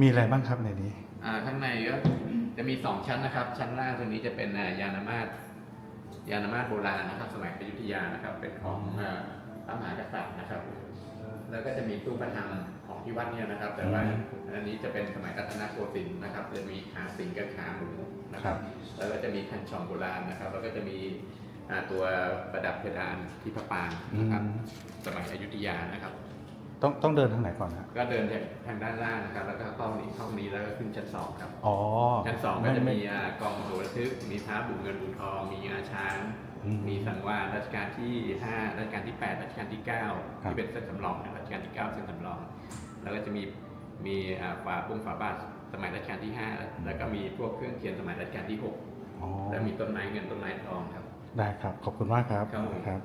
มีอะไรบ้างครับในนี้ อ่าข้างในก็จะมีสองชั้นนะครับ ชั้นล่างตรงนี้จะเป็นอ่ายานามาตยานามาตโบราณนะครับ สมัยอยุธยานะครับ เป็นของอ่าพระมหากษัตริย์นะครับ แล้วก็จะมีตู้ประทังของที่วัดเนี่ยนะครับ แต่ว่าอันนี้จะเป็นสมัยรัตนโกสินทร์นะครับ จะมีขาสิงกับขาหมูนะครับ แล้วก็จะมีคันช่องโบราณนะครับ แล้วก็จะมีอ่าตัวประดับเพดานที่พระปรางนะครับอืมสมัยอยุธยานะครับ ต้องต้องเดินทางไหนก่อนนะก็เดินจากทางด้านล่างนะครับ แล้วก็เข้านี้ห้องนี้แล้วก็ขึ้นชั้นสองครับ อ๋อ ชั้นสองก็จะไไมีอ่ากองโหระทึก มีพระบุญเงินบุญทอง มีงาช้างอืมมีสังวาสรัชกาลที่5รัชกาลที่8รัชกาลที่ครับ9ที่เป็นเส้นสำรองนะรัชกาลที่9เส้นสำรอง แล้วก็จะมีมีอ่าฝาปุ้งฝาบาทสมัยรัชกาลที่5แล้วก็มีพวกเครื่องเขียนสมัยรัชกาลที่อ๋อ6แล้วมีต้นไม้เงินต้นไม้ทองครับ ได้ครับ ขอบคุณมากครับครับ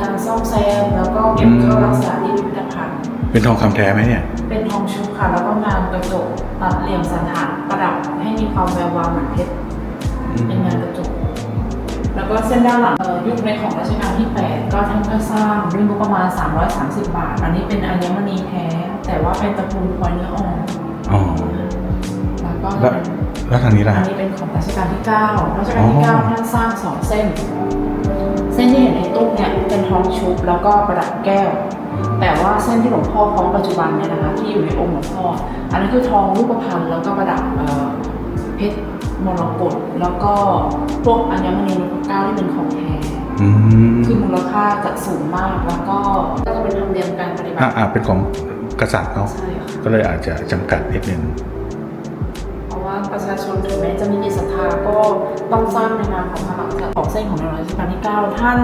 ผมครับเข้ารักษาที่พิพิธภัณฑ์เป็นทองคำแท้ไหมเนี่ย เป็นทองชุบค่ะ แล้วก็งานกระจกตัดเหลี่ยมสันฐานประดับให้มีความแวววาวเหมือนเพชรเป็นงานกระจก แล้วก็เส้นด้านหลังเอ่อยุคในของรัชกาลที่ 8 ก็ท่านก็สร้างด้วยงบประมาณ 330 บาท อันนี้เป็นอัญมณีแท้ แต่ว่าเป็นตระกูลพลอยเนื้ออ่อนอ๋อ แล้วก็แล้ว แล้วทางนี้ล่ะอันฮะ นี้เป็นของรัชกาลที่ 9 รัชกาลที่ อ๋อ 9 ท่านสร้างสองเส้นเส้นที่เห็นในตู้เนี่ยเป็นทองชุบแล้วก็ประดับแก้ว แต่ว่าเส้นที่หลวงพ่อคล้องปัจจุบันเนี่ยนะคะ ที่อยู่ในองค์หลวงพ่อ อันนั้นคือทองรูปพรรณแล้วก็ประดับเอ่อเพชรมรกตแล้วก็พวกอัญมณีนพเก้าที่เป็นของแท้อืมคือมูลค่าจะสูงมากแล้วก็ก็จะเป็นธรรมเนียมการปฏิบัอ่าติอ่าเป็นของกษัตริย์เขาใช่ค่ะก็เลยอาจจะจำกัดนิดนึงเพราะว่า ประชาชนถึงแม้จะมีจิตศรัทธาก็ต้องสร้างในนามของพระมหากษัตริย์ของเส้นของในรัชกาลที่ 9 ท่าน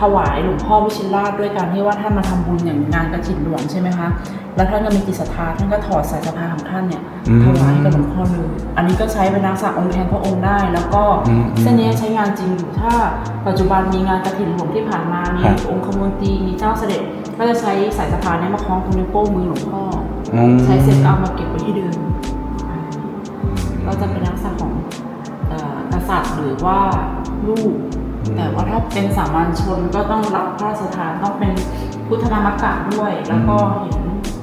ถวายหลวงพ่อวิชิตราชด้วยการที่ว่าท่านมาทำบุญอย่างงานกระถิ่นหลวงใช่ไหมคะแล้วท่านก็มีจิตศรัทธาท่านก็ถอดสายสะพายของท่านเนี่ยอืมถวายให้กับหลวงพ่อเลยอันนี้ก็ใช้เป็นนักสักองค์แทนพระองค์ได้ แล้วก็อืมเส้นนี้ใช้งานจริงอยู่ถ้าปัจจุบันมีงานกระถิ่นหลวงที่ผ่านมามีครับองค์ขบวนตีมีเจ้าเสด็จก็จะใช้สายสะพายเนี้มาคล้องตรงนิ้วโป้งมือหลวงพ่ออืมใช้เสร็จก็เอามาเก็บไว้ที่เดิม ก็จะเป็นลักษณะของเอ่อกษัตริย์หรือว่าลูก แต่ว่าถ้าเป็นสามัญชนก็ต้องรับพระราชทานต้องเป็นพุทธนามกะด้วย แล้วก็เห็น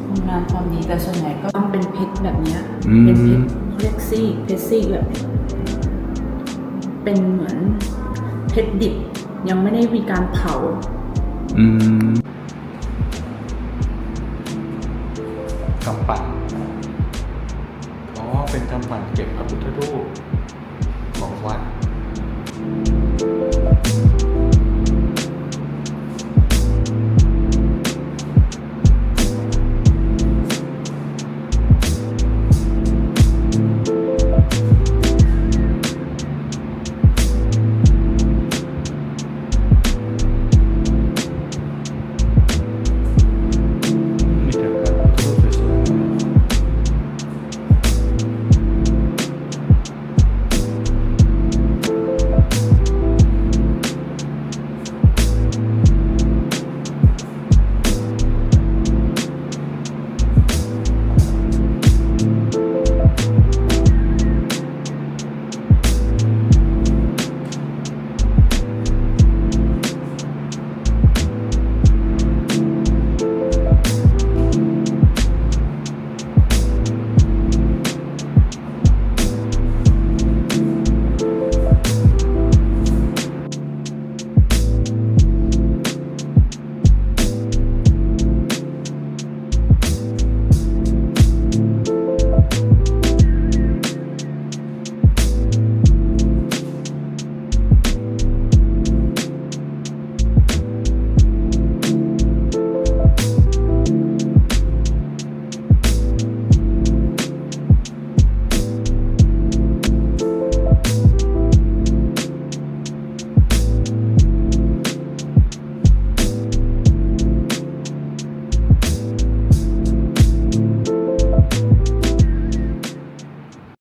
คุณงานความดีแต่ส่วนใหญ่ก็ต้องเป็นเพชรแบบเนี้ยอืมเป็นเพชรเขาเรียกซี่เพชรซี่แบบนี้เป็นเหมือนเพชรดิบยังไม่ได้มีการเผา เป็นกำปั่นเก็บพระพุทธรูปของวัด